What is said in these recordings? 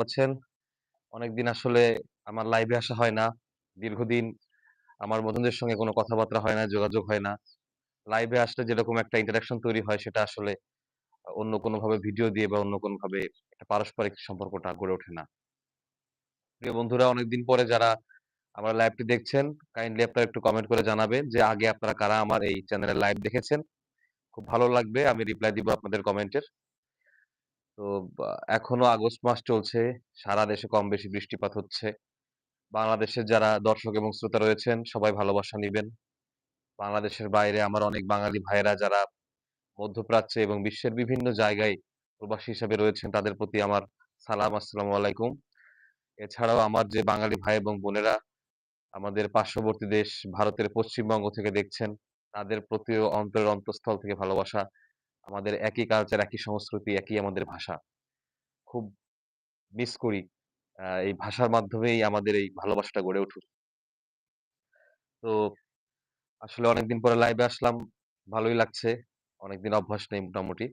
পাচ্ছেন? অনেকদিন আসলে আমার লাইভে আসা হয় না। দীর্ঘদিন আমার বন্ধুদের সঙ্গে কোনো কথাবার্তা হয় না, যোগাযোগ হয় না। লাইভে আসলে যেরকম একটা ইন্টারেকশন তৈরি হয় সেটা আসলে অন্য কোনোভাবে ভিডিও দিয়ে বা অন্য কোনোভাবে একটা পারস্পরিক সম্পর্কটা গড়ে ওঠে না। প্রিয় বন্ধুরা অনেকদিন পরে যারা আমার লাইভটি দেখছেন, কাইন্ডলি আপনারা একটু কমেন্ট করে জানাবেন যে আগে আপনারা কারা আমার এই চ্যানেলের লাইভ দেখেছেন। খুব ভালো লাগবে। আমি রিপ্লাই দিব আপনাদের কমেন্টের। তো এখনও আগস্ট মাস চলছে। সারা দেশে কম বেশি বৃষ্টিপাত হচ্ছে। বাংলাদেশের যারা দর্শক এবং শ্রোতা রয়েছেন সবাই ভালোবাসা নিবেন। বাংলাদেশের বাইরে আমার অনেক বাঙালি ভাইয়েরা যারা মধ্যপ্রাচ্যে এবং বিশ্বের বিভিন্ন জায়গায় প্রবাসী হিসেবে রয়েছেন তাদের প্রতি আমার সালাম আসসালামু আলাইকুম। এছাড়াও আমার যে বাঙালি ভাই এবং বোনেরা আমাদের পার্শ্ববর্তী দেশ ভারতের পশ্চিমবঙ্গ থেকে দেখছেন, তাদের প্রতিও অন্তরের অন্তঃস্থল থেকে ভালোবাসা। আমাদের একই কালচার, একই সংস্কৃতি, একই আমাদের ভাষা। খুব মিস করি। এই ভাষার মাধ্যমেই আমাদের এই ভালোবাসাটা গড়ে উঠুক। তো আসলে অনেকদিন পরে লাইভে আসলাম। ভালোই লাগছে। অনেকদিন অভ্যাস নেই মোটামুটি।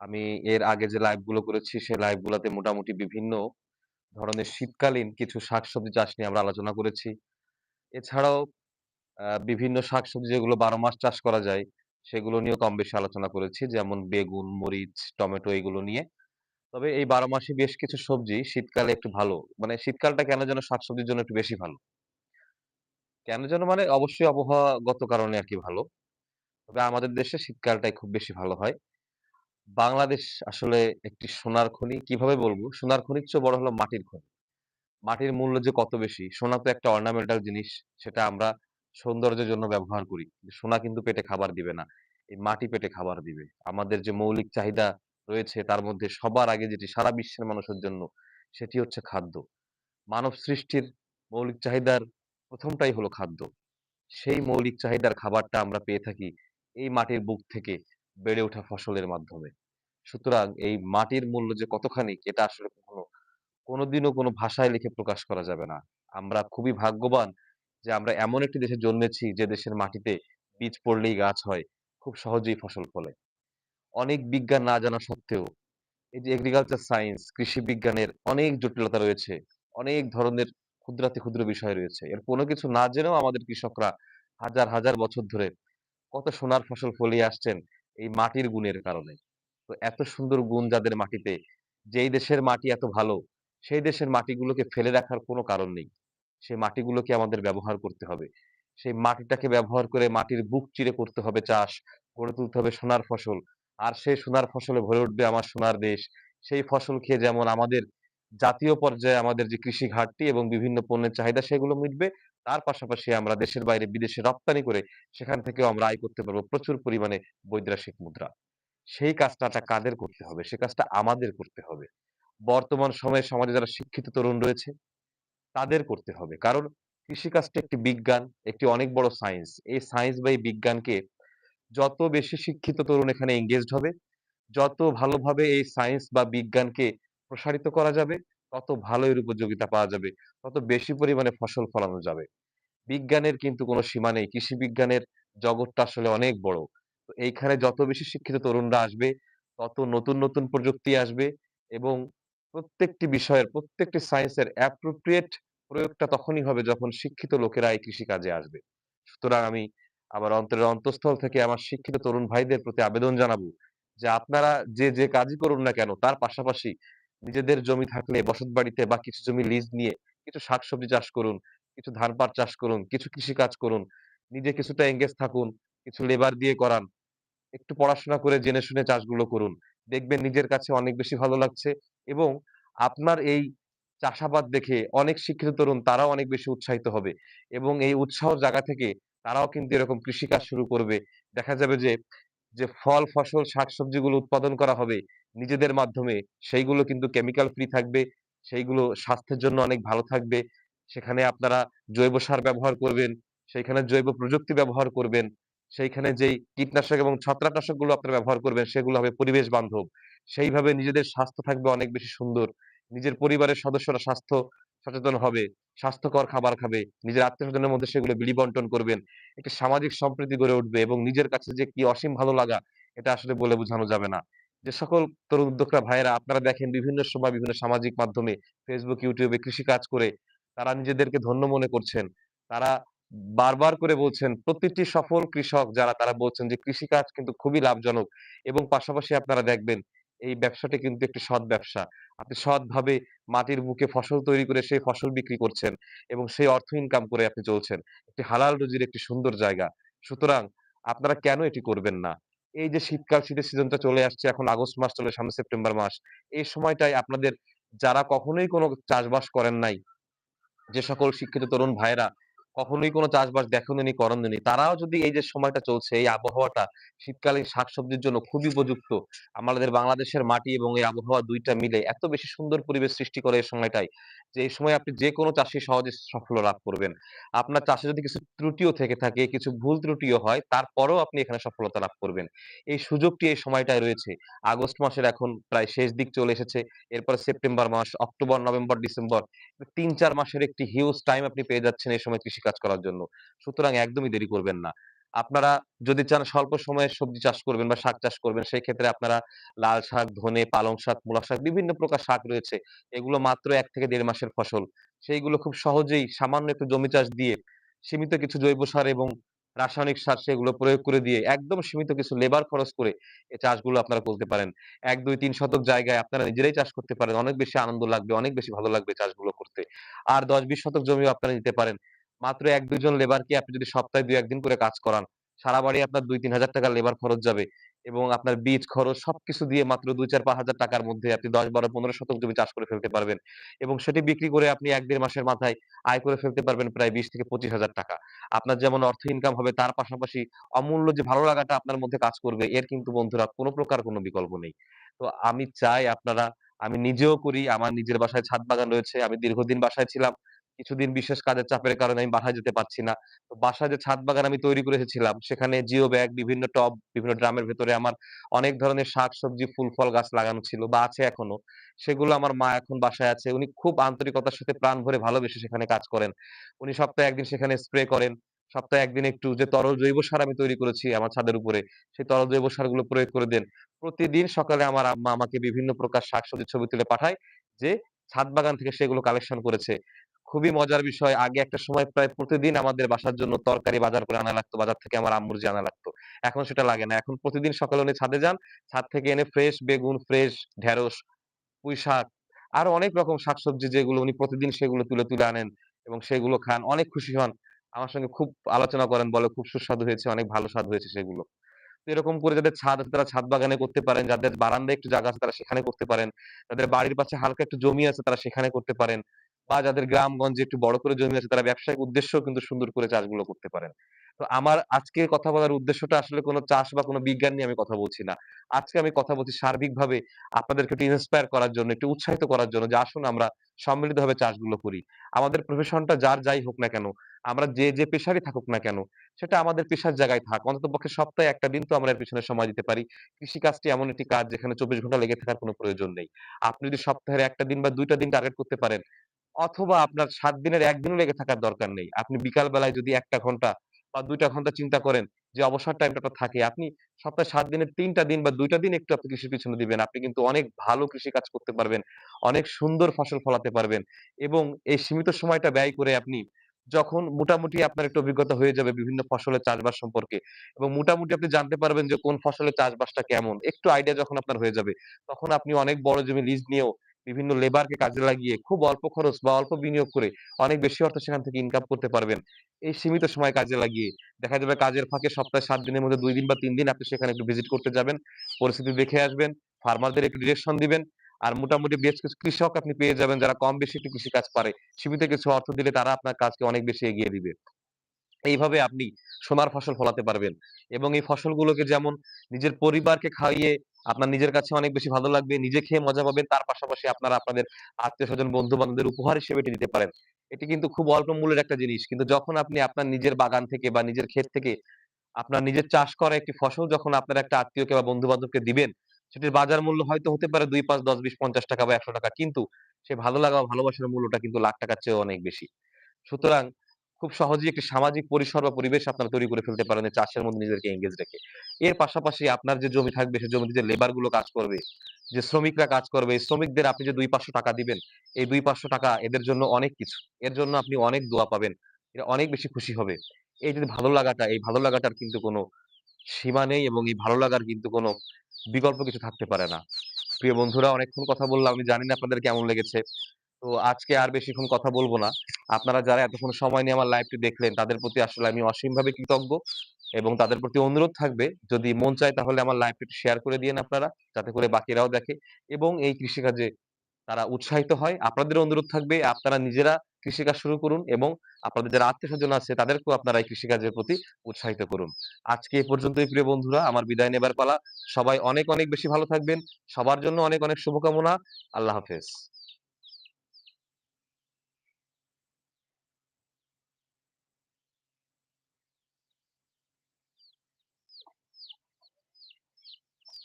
আমি এর আগে যে লাইভগুলো করেছি সেই লাইভ গুলাতে মোটামুটি বিভিন্ন ধরনের শীতকালীন কিছু শাকসবজি চাষ নিয়ে আমরা আলোচনা করেছি। এছাড়াও আ বিভিন্ন শাকসবজি যেগুলো ১২ মাস চাষ করা যায়, সেগুলো নিয়েও কম বেশি আলোচনা করেছি। যেমন বেগুন, মরিচ, টমেটো এগুলো নিয়ে। তবে এই বারো মাসে বেশ কিছু সবজি শীতকালে একটু ভালো। মানে শীতকালটা কেন যেন শাকসবজির জন্য একটু বেশি ভালো। কেন যেন মানে অবশ্যই আবহাওয়াগত কারণে আর কি ভালো। তবে আমাদের দেশে শীতকালটাই খুব বেশি ভালো হয়। বাংলাদেশ আসলে একটি সোনার খনি। কীভাবে বলব সোনার খনির চেয়েও বড় হলো মাটির খনি। মাটির মূল্য যে কত বেশি। সোনা তো একটা অর্নামেন্টাল জিনিস। সেটা আমরা সৌন্দর্যের জন্য ব্যবহার করি। সোনা কিন্তু পেটে খাবার দিবে না। এই মাটি পেটে খাবার দিবে। আমাদের যে মৌলিক চাহিদা রয়েছে, তার মধ্যে সবার আগে যেটি সারা বিশ্বের মানুষের জন্য, সেটি হচ্ছে খাদ্য। মানব সৃষ্টির মৌলিক চাহিদার ১ম টাই হলো খাদ্য। সেই মৌলিক চাহিদার খাবারটা আমরা পেয়ে থাকি এই মাটির বুক থেকে বেড়ে ওঠা ফসলের মাধ্যমে। সুতরাং এই মাটির মূল্য যে কতখানি এটা আসলে কখনো কোনোদিনও কোনো ভাষায় লিখে প্রকাশ করা যাবে না। আমরা খুবই ভাগ্যবান যে আমরা এমন একটি দেশে জন্মেছি যে দেশের মাটিতে বীজ পড়লেই গাছ হয়। খুব সহজেই ফসল ফলে। অনেক বিজ্ঞান না জানা সত্ত্বেও এই যে এগ্রিকালচার সায়েন্স, কৃষি বিজ্ঞানের অনেক জটিলতা রয়েছে। অনেক ধরনের ক্ষুদ্রাতি ক্ষুদ্র বিষয় রয়েছে। এর কোনো কিছু না জেনেও আমাদের কৃষকরা হাজার, হাজার বছর ধরে কত সোনার ফসল ফলিয়ে আসছেন এই মাটির গুণের কারণে। তো এত সুন্দর গুণ যাদের মাটিতে, যেই দেশের মাটি এত ভালো, সেই দেশের মাটিগুলোকে ফেলে রাখার কোনো কারণ নেই। সেই মাটিগুলোকে আমাদের ব্যবহার করতে হবে। সেই মাটিটাকে ব্যবহার করে মাটির বুক চিরে করতে হবে চাষ, গড়ে তুলতে হবে সোনার ফসল। আর সেই সোনার ফসলে ভরে উঠবে আমার সোনার দেশ। সেই ফসল খেয়ে যেমন আমাদের জাতীয় পর্যায়ে আমাদের যে কৃষি ঘাটতি এবং বিভিন্ন পণ্যের চাহিদা সেগুলো মিটবে। তার পাশাপাশি আমরা দেশের বাইরে বিদেশে রপ্তানি করে সেখান থেকেও আমরা আয় করতে পারব প্রচুর পরিমাণে বৈদেশিক মুদ্রা। সেই কাজটা কাদের করতে হবে? সে কাজটা আমাদের করতে হবে। বর্তমান সময়ে সমাজে যারা শিক্ষিত তরুণ রয়েছে তাদের করতে হবে। কারণ কৃষিকাজটা একটি বিজ্ঞান, একটি অনেক বড় সায়েন্স। এই সায়েন্স বা এই বিজ্ঞানকে যত বেশি শিক্ষিত তরুণ এখানে এনগেজড হবে, যত ভালোভাবে এই সায়েন্স বা বিজ্ঞানকে প্রসারিত করা যাবে, তত ভালো এর উপযোগিতা পাওয়া যাবে। তত বেশি পরিমাণে ফসল ফলানো যাবে। বিজ্ঞানের কিন্তু কোনো সীমা নেই। কৃষি বিজ্ঞানের জগৎটা আসলে অনেক বড়। তো এইখানে যত বেশি শিক্ষিত তরুণরা আসবে, তত নতুন, নতুন প্রযুক্তি আসবে এবং প্রত্যেকটি বিষয়ের, প্রত্যেকটি সায়েন্সের অ্যাপ্রোপ্রিয়েট প্রয়োগটা তখনই হবে যখন শিক্ষিত লোকেরা এই কৃষিকাজে আসবে। সুতরাং আমি আমার অন্তরের অন্তঃস্থল থেকে আমার শিক্ষিত তরুণ ভাইদের প্রতি আবেদন জানাব যে আপনারা যে, যে কাজই করুন না কেন তার পাশাপাশি নিজেদের জমি থাকলে বসত বাড়িতে বা কিছু জমি লিজ নিয়ে কিছু শাকসবজি চাষ করুন, কিছু ধান পাট চাষ করুন, কিছু কৃষিকাজ করুন। নিজে কিছুটা এঙ্গেজ থাকুন, কিছু লেবার দিয়ে করান। একটু পড়াশোনা করে জেনে শুনে চাষগুলো করুন। দেখবেন নিজের কাছে অনেক বেশি ভালো লাগছে এবং আপনার এই চাষাবাদ দেখে অনেক শিক্ষিত তরুণ তারাও অনেক বেশি উৎসাহিত হবে এবং এই উৎসাহ জায়গা থেকে তারাও কিন্তু এরকম কৃষিকাজ শুরু করবে। দেখা যাবে যে, যে ফল, ফসল, শাকসবজিগুলো উৎপাদন করা হবে নিজেদের মাধ্যমে সেইগুলো কিন্তু কেমিক্যাল ফ্রি থাকবে। সেইগুলো স্বাস্থ্যের জন্য অনেক ভালো থাকবে। সেখানে আপনারা জৈব সার ব্যবহার করবেন, সেইখানে জৈব প্রযুক্তি ব্যবহার করবেন। সেইখানে যেই কীটনাশক এবং ছত্রাকনাশকগুলো আপনারা ব্যবহার করবেন সেগুলো হবে পরিবেশ বান্ধব। সেইভাবে নিজেদের স্বাস্থ্য থাকবে অনেক বেশি সুন্দর। নিজের পরিবারের সদস্যরা স্বাস্থ্য সচেতন হবে, স্বাস্থ্যকর খাবার খাবে। নিজের আত্মীয়স্বজনের মধ্যে সেগুলো বিলি বন্টন করবেন। একটি সামাজিক সম্প্রীতি গড়ে উঠবে এবং নিজের কাছে যে কি অসীম ভালো লাগা এটা আসলে বলে বোঝানো যাবে না। যে সকল তরুণ উদ্যোক্তা ভাইয়েরা আপনারা দেখেন বিভিন্ন সময় বিভিন্ন সামাজিক মাধ্যমে ফেসবুক ইউটিউবে এ কৃষিকাজ করে তারা নিজেদেরকে ধন্য মনে করছেন। তারা বারবার করে বলছেন প্রতিটি সফল কৃষক যারা তারা বলছেন যে কৃষিকাজ কিন্তু খুবই লাভজনক এবং পাশাপাশি আপনারা দেখবেন এই ব্যবসাটি কিন্তু একটি সৎ ব্যবসা। আপনি সৎভাবে মাটির বুকে ফসল তৈরি করে সেই ফসল বিক্রি করছেন এবং সেই অর্থ ইনকাম করে আপনি চলছেন। একটি হালাল রুজির একটি সুন্দর জায়গা। সুতরাং আপনারা কেন এটি করবেন না? এই যে শীতকাল, শীতের সিজনটা চলে আসছে এখন আগস্ট মাস চলে সামনে সেপ্টেম্বর মাস। এই সময়টায় আপনাদের যারা কখনোই কোনো চাষবাস করেন নাই, যে সকল শিক্ষিত তরুণ ভাইয়েরা কখনোই কোনো চাষবাস দেখেনওনি, করেনওনি, তারাও যদি এই যে সময়টা চলছে, এই আবহাওয়াটা শীতকালীন শাকসবজির জন্য খুবই উপযুক্ত। আমাদের বাংলাদেশের মাটি এবং এই আবহাওয়া দুইটা মিলে এত বেশি সুন্দর পরিবেশ সৃষ্টি করে এই সময়টায়, যে এই সময় আপনি যেকোনো চাষী সহজে সাফল্য লাভ করবেন। আপনার চাষে যদি কিছু ত্রুটিও থেকে থাকে, কিছু ভুল ত্রুটিও হয়, তারপরেও আপনি এখানে সফলতা লাভ করবেন। এই সুযোগটি এই সময়টায় রয়েছে। আগস্ট মাসের এখন প্রায় শেষ দিক চলে এসেছে। এরপরে সেপ্টেম্বর মাস, অক্টোবর, নভেম্বর, ডিসেম্বর ৩-৪ মাসের একটি হিউজ টাইম আপনি পেয়ে যাচ্ছেন এই সময় কৃষিকাজ করার জন্য। সুতরাং একদমই দেরি করবেন না। আপনারা যদি চান স্বল্প সময়ে সবজি চাষ করবেন বা শাক চাষ করবেন, সেক্ষেত্রে আপনারা লাল শাক, ধনে, পালং শাক, মূলা শাক বিভিন্ন প্রকার শাক রয়েছে। এগুলো মাত্র ১ থেকে ১.৫ মাসের ফসল। সেইগুলো খুব সহজেই সামান্য একটু জমি চাষ দিয়ে সীমিত কিছু জৈব সার এবং রাসায়নিক সার সেগুলো প্রয়োগ করে দিয়ে একদম সীমিত কিছু লেবার খরচ করে এই চাষগুলো আপনারা করতে পারেন। ১, ২, ৩ শতক জায়গায় আপনারা নিজেরাই চাষ করতে পারেন। অনেক বেশি আনন্দ লাগবে, অনেক বেশি ভালো লাগবে চাষগুলো করতে। আর দশ বিশ শতক জমিও আপনারা নিতে পারেন। মাত্র ১-২ জন লেবারকে আপনি যদি সপ্তাহে ২-১ করে কাজ করান, সারা বাড়ি আপনার ২-৩ হাজার টাকার লেবার খরচ যাবে এবং আপনার বীজ খরচ সবকিছু দিয়ে মাত্র ২-৪-৫ হাজার টাকার মধ্যে আপনি দশ বারো পনেরো শতক জমি চাষ করে ফেলতে পারবেন এবং সেটি বিক্রি করে আপনি এক দেড় মাসের মাথায় আয় করে ফেলতে পারবেন প্রায় ২০ থেকে ২৫ হাজার টাকা। আপনার যেমন অর্থ ইনকাম হবে তার পাশাপাশি অমূল্য যে ভালো লাগাটা আপনার মধ্যে কাজ করবে এর কিন্তু বন্ধুরা কোনো প্রকার কোন বিকল্প নেই। তো আমি চাই আপনারা আমি নিজেও করি, আমার নিজের বাসায় ছাদ বাগান রয়েছে। আমি দীর্ঘদিন বাসায় ছিলাম। কিছুদিন বিশেষ কাজের চাপের কারণে আমি বাসায় যেতে পারছি না। তো বাসায় যে ছাদ বাগান আমি তৈরি করে এসেছিলাম, সেখানে জিও ব্যাগ, বিভিন্ন টব, বিভিন্ন ড্রামের ভেতরে আমার অনেক ধরনের শাকসবজি, ফুল-ফল গাছ লাগানো ছিল বা আছে এখনও। সেগুলো আমার মা এখন বাসায় আছে। উনি খুব আন্তরিকতার সাথে প্রাণ ভরে ভালোবেসে সেখানে কাজ করেন। উনি সপ্তাহে ১ দিন সেখানে স্প্রে করেন। সপ্তাহে ১ দিন একটু যে তরল জৈব সার আমি তৈরি করেছি আমার ছাদের উপরে, সেই তরল জৈব সারগুলো প্রয়োগ করে দেন। প্রতিদিন সকালে আমার আম্মা আমাকে বিভিন্ন প্রকার শাকসবজির ছবি তুলে পাঠায় যে ছাদ বাগান থেকে সেগুলো কালেকশন করেছে। খুবই মজার বিষয় আগে একটা সময় প্রায় প্রতিদিন আমাদের বাসার জন্য তরকারি বাজার করে আনা লাগতো। বাজার থেকে আমার আম্মুর যে আনা লাগতো। এখন সেটা লাগে না। এখন প্রতিদিন সকালে উনি ছাদে যান। ছাদ থেকে এনে ফ্রেশ বেগুন, ফ্রেশ ঢেঁড়স, পুঁইশাক আরও অনেক রকম শাকসবজি যেগুলো উনি প্রতিদিন সেগুলো তুলে, তুলে আনেন এবং সেগুলো খান। অনেক খুশি হন। আমার সঙ্গে খুব আলোচনা করেন, বলে খুব সুস্বাদু হয়েছে, অনেক ভালো স্বাদ হয়েছে সেগুলো। এরকম করে যাদের ছাদ আছে তারা ছাদ বাগানে করতে পারেন, যাদের বারান্দায় একটু জায়গা আছে তারা সেখানে করতে পারেন। যাদের বাড়ির পাশে হালকা একটু জমি আছে তারা সেখানে করতে পারেন। বা যাদের গ্রামগঞ্জে একটু বড় করে জমি আছে তারা ব্যবসায়িক উদ্দেশ্যেও কিন্তু সুন্দর করে চাষগুলো করতে পারেন। তো আমার আজকে কথা বলার উদ্দেশ্যটা আসলে কোন চাষ বা কোন বিজ্ঞান নিয়ে আমি কথা বলছি না। আজকে আমি কথা বলছি সার্বিকভাবে আপনাদেরকে একটু ইন্সপায়ার করার জন্য, একটু উৎসাহিত করার জন্য যে আসুন আমরা সম্মিলিতভাবে চাষগুলো করি। আমাদের প্রফেশনটা যার যাই হোক না কেন, আমরা যে, যে পেশারই থাকুক না কেন, সেটা আমাদের পেশার জায়গায় থাক। অন্তত পক্ষে সপ্তাহে একটা দিন তো আমরা এর পেছনে সময় দিতে পারি। কৃষিকাজটি এমন একটি কাজ যেখানে ২৪ ঘণ্টা লেগে থাকার কোনো প্রয়োজন নেই। আপনি যদি সপ্তাহের একটা দিন বা দুইটা দিন টার্গেট করতে পারেন, অথবা আপনার ৭ দিনের ১ দিনও লেগে থাকার দরকার নেই। আপনি বিকাল বেলায় যদি একটা ঘণ্টা বা ২ টা ঘণ্টা চিন্তা করেন যে অবসর টাইমটা থাকে, আপনি সপ্তাহে ৭ দিনের ৩ টা দিন বা ২ টা দিন একটু আপনি কৃষির পিছনে দিবেন। আপনি কিন্তু অনেক ভালো কৃষিকাজ করতে পারবেন। অনেক সুন্দর ফসল ফলাতে পারবেন এবং এই সীমিত সময়টা ব্যয় করে আপনি যখন মোটামুটি আপনার একটু অভিজ্ঞতা হয়ে যাবে বিভিন্ন ফসলের চাষবাস সম্পর্কে এবং মোটামুটি আপনি জানতে পারবেন যে কোন ফসলের চাষবাসটা কেমন। একটু আইডিয়া যখন আপনার হয়ে যাবে, তখন আপনি অনেক বড় জমি লিজ নিয়েও বিভিন্ন লেবারকে কাজে লাগিয়ে খুব অল্প খরচ বা অল্প বিনিয়োগ করে অনেক বেশি অর্থ সেখান থেকে ইনকাম করতে পারবেন। এই সীমিত সময় কাজে লাগিয়ে। দেখা যাবে কাজের ফাঁকে সপ্তাহে ৭ দিনের মধ্যে ২ দিন বা ৩ দিন আপনি সেখানে একটু ভিজিট করতে যাবেন। পরিস্থিতি দেখে আসবেন। ফার্মারদের একটু ডিরেকশন দিবেন। আর মোটামুটি বেশ কিছু কৃষক আপনি পেয়ে যাবেন যারা কম বেশি একটু কৃষিকাজ পারে। সীমিত কিছু অর্থ দিলে তারা আপনার কাজকে অনেক বেশি এগিয়ে দিবে। এইভাবে আপনি সোনার ফসল ফলাতে পারবেন এবং এই ফসলগুলোকে যেমন নিজের পরিবারকে খাইয়ে আপনার নিজের কাছে অনেক বেশি ভালো লাগবে, নিজে খেয়ে মজা পাবেন, তার পাশাপাশি আপনারা আপনাদের আত্মীয়স্বজন, বন্ধু-বান্ধবদের উপহার হিসেবে এটি দিতে পারেন। এটি কিন্তু খুব অল্প মূল্যের একটা জিনিস। কিন্তু যখন আপনি আপনার নিজের বাগান থেকে বা নিজের ক্ষেত থেকে আপনার নিজের চাষ করা একটি ফসল যখন আপনার একটা আত্মীয়কে বা বন্ধু-বান্ধবকে দিবেন, সেটির বাজার মূল্য হয়তো হতে পারে ২, ৫, ১০, ২০, ৫০ টাকা বা ৳১০০ কিন্তু সে ভালো লাগা ভালোবাসার মূল্যটা কিন্তু লাখ টাকার চেয়েও অনেক বেশি। সুতরাং খুব সহজেই একটি সামাজিক পরিসর বা পরিবেশ আপনারা তৈরি করে ফেলতে পারেন চাষের মধ্যে নিজেদেরকে এনগেজ রেখে। এর পাশাপাশি আপনার যে জমি থাকবে সে জমিতে যে লেবারগুলো কাজ করবে, যে শ্রমিকরা কাজ করবে, এই শ্রমিকদের আপনি যে ৳২-৫০০ দিবেন, এই ৳২-৫০০ এদের জন্য অনেক কিছু। এর জন্য আপনি অনেক দোয়া পাবেন। এরা অনেক বেশি খুশি হবে। এই যে ভালো লাগাটা, এই ভালো লাগাটার কিন্তু কোনো সীমা নেই এবং এই ভালো লাগার কিন্তু কোনো বিকল্প কিছু থাকতে পারে না। প্রিয় বন্ধুরা অনেকক্ষণ কথা বললাম। আমি জানি না আপনাদের কেমন লেগেছে। তো আজকে আর বেশিক্ষণ কথা বলব না। আপনারা যারা এতক্ষণ সময় নিয়ে আমার লাইভটি দেখলেন তাদের প্রতি আসলে আমি অসীমভাবে কৃতজ্ঞ এবং তাদের প্রতি অনুরোধ থাকবে যদি মন চায় তাহলে আমার লাইভটি শেয়ার করে দিয়েন আপনারা। যাতে করে বাকিরাও দেখে এবং এই কৃষিকাজে তারা উৎসাহিত হয়। আপনাদেরও অনুরোধ থাকবে আপনারা নিজেরা কৃষিকাজ শুরু করুন এবং আপনাদের যারা আত্মীয় স্বজন আছে তাদেরকেও আপনারা এই কৃষিকাজের প্রতি উৎসাহিত করুন। আজকে এ পর্যন্তই প্রিয় বন্ধুরা আমার বিদায় নেবার পালা। সবাই অনেক, অনেক বেশি ভালো থাকবেন। সবার জন্য অনেক, অনেক শুভকামনা। আল্লাহ হাফেজ।